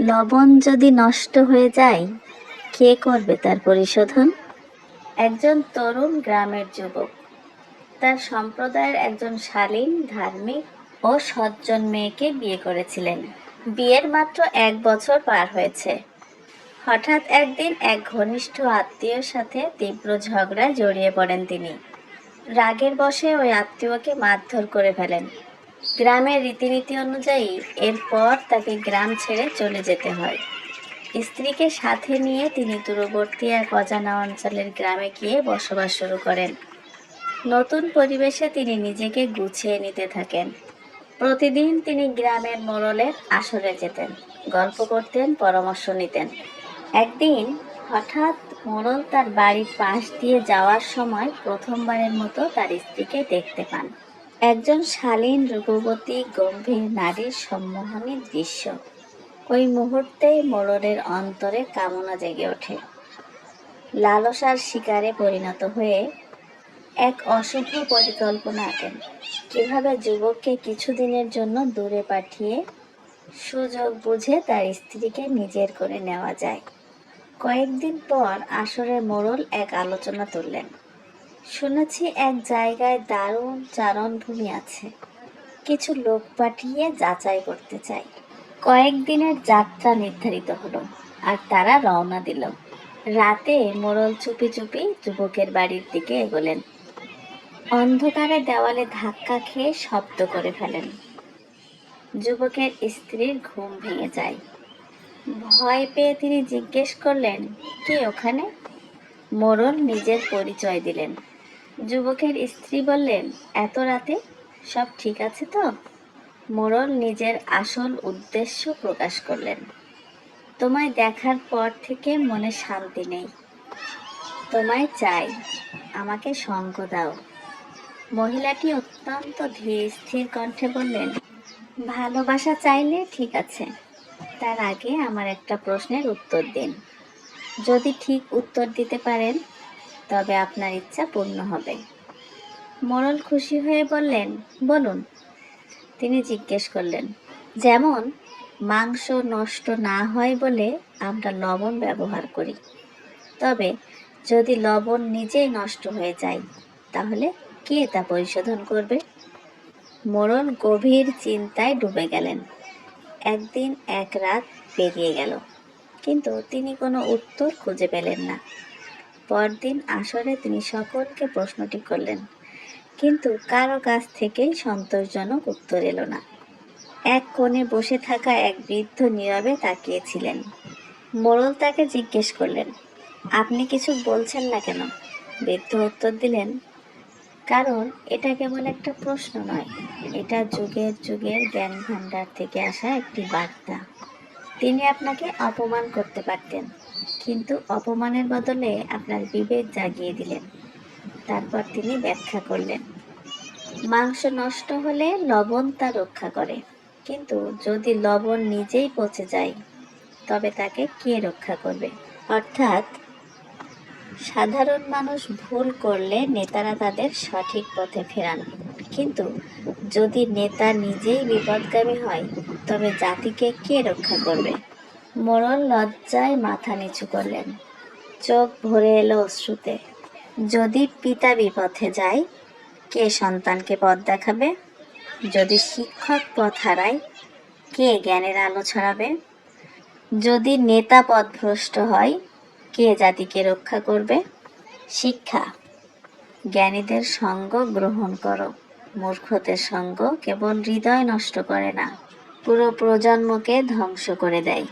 লবণ যদি নষ্ট হয়ে যায়, কে করবে তার পরিশোধন? একজন তরুণ গ্রামের যুবক। তার সম্প্রদায়ের একজন শালীন, ধার্মিক ও সজ্জন মেয়েকে বিয়ে করেছিলেন। বিয়ের মাত্র এক বছর পার হয়েছে। হঠাৎ একদিন এক ঘনিষ্ঠ আত্মীয়র সাথে তীব্র ঝগড়ায় জড়িয়ে পড়েন তিনি। রাগের বশে ওই আত্মীয়কে মারধর করে ফেলেন। গ্রামের রীতিনীতি অনুযায়ী এরপর তাকে গ্রাম ছেড়ে চলে যেতে হয়। স্ত্রীকে সাথে নিয়ে তিনি দূরবর্তী এক অজানা অঞ্চলের গ্রামে গিয়ে বসবাস শুরু করেন। নতুন পরিবেশে তিনি নিজেকে গুছিয়ে নিতে থাকেন। প্রতিদিন তিনি গ্রামের মোড়লের আসরে যেতেন, গল্প করতেন, পরামর্শ নিতেন। একদিন হঠাৎ মোড়ল তার বাড়ির পাশ দিয়ে যাওয়ার সময় প্রথমবারের মতো তার স্ত্রীকে দেখতে পান। একজন শালীন, রূপবতী, গম্ভীর নারীর সম্মোহনী দৃশ্য। ওই মুহূর্তেই মোড়লের অন্তরে কামনা জেগে ওঠে। লালসার শিকারে পরিণত হয়ে এক অশুভ পরিকল্পনা আঁকেন। কীভাবে যুবককে কিছুদিনের জন্য দূরে পাঠিয়ে সুযোগ বুঝে তার স্ত্রীকে নিজের করে নেওয়া যায়। কয়েকদিন পর আসরে মোড়ল এক আলোচনা তুললেন। শুনেছি এক জায়গায় দারুণ চারণভূমি আছে। কিছু লোক পাঠিয়ে যাচাই করতে চাই। কয়েকদিনের যাত্রা নির্ধারিত হলো আর তারা রওনা দিল। রাতে মোড়ল চুপি চুপি যুবকের বাড়ির দিকে এগোলেন। অন্ধকারে দেওয়ালে ধাক্কা খেয়ে শব্দ করে ফেলেন। যুবকের স্ত্রীর ঘুম ভেঙে যায়। ভয় পেয়ে তিনি জিজ্ঞেস করলেন, কে ওখানে? মোড়ল নিজের পরিচয় দিলেন। যুবকের স্ত্রী বললেন, এত রাতে? সব ঠিক আছে তো? মোরল নিজের আসল উদ্দেশ্য প্রকাশ করলেন, তোমায় দেখার পর থেকে মনে শান্তি নেই। তোমায় চাই। আমাকে সঙ্গ দাও। মহিলাটি অত্যন্ত ধীর স্থির কণ্ঠে বললেন, ভালোবাসা চাইলে ঠিক আছে। তার আগে আমার একটা প্রশ্নের উত্তর দিন। যদি ঠিক উত্তর দিতে পারেন তবে আপনার ইচ্ছা পূর্ণ হবে। মোড়ল খুশি হয়ে বললেন, বলুন। তিনি জিজ্ঞেস করলেন, যেমন মাংস নষ্ট না হয় বলে আমরা লবণ ব্যবহার করি, তবে যদি লবণ নিজেই নষ্ট হয়ে যায়, তাহলে কে তা পরিশোধন করবে? মোড়ল গভীর চিন্তায় ডুবে গেলেন। একদিন এক রাত পেরিয়ে গেল, কিন্তু তিনি কোনো উত্তর খুঁজে পেলেন না। পরদিন আসরে তিনি সকলকে প্রশ্নটি করলেন, কিন্তু কারও কাছ থেকেই সন্তোষজনক উত্তর এলো না। এক কোণে বসে থাকা এক বৃদ্ধ নীরবে তাকিয়েছিলেন। মোড়ল তাকে জিজ্ঞেস করলেন, আপনি কিছু বলছেন না কেন? বৃদ্ধ উত্তর দিলেন, কারণ এটা কেবল একটা প্রশ্ন নয়, এটা যুগের যুগের জ্ঞান ভাণ্ডার থেকে আসা একটি বার্তা। তিনি আপনাকে অপমান করতে পারতেন কিন্তু অপমানের বদলে আপনার বিবেক জাগিয়ে দিলেন। তারপর তিনি ব্যাখ্যা করলেন, মাংস নষ্ট হলে লবণ তা রক্ষা করে, কিন্তু যদি লবণ নিজেই পচে যায়, তবে তাকে কে রক্ষা করবে? অর্থাৎ, সাধারণ মানুষ ভুল করলে নেতারা তাদের সঠিক পথে ফেরান। কিন্তু যদি নেতা নিজেই বিপদগামী হয়, তবে জাতিকে কে রক্ষা করবে? মোড়ল লজ্জায় মাথা নিচু করলেন। চোখ ভরে এলো অশ্রুতে। যদি পিতা বিপথে যায়, কে সন্তানকে পথ দেখাবে? যদি শিক্ষক পথ হারায়, কে জ্ঞানের আলো ছড়াবে? যদি নেতা পথভ্রষ্ট হয়, কে জাতিকে রক্ষা করবে? শিক্ষা, জ্ঞানীদের সঙ্গ গ্রহণ করো। মূর্খদের সঙ্গ কেবল হৃদয় নষ্ট করে না, পুরো প্রজন্মকে ধ্বংস করে দেয়।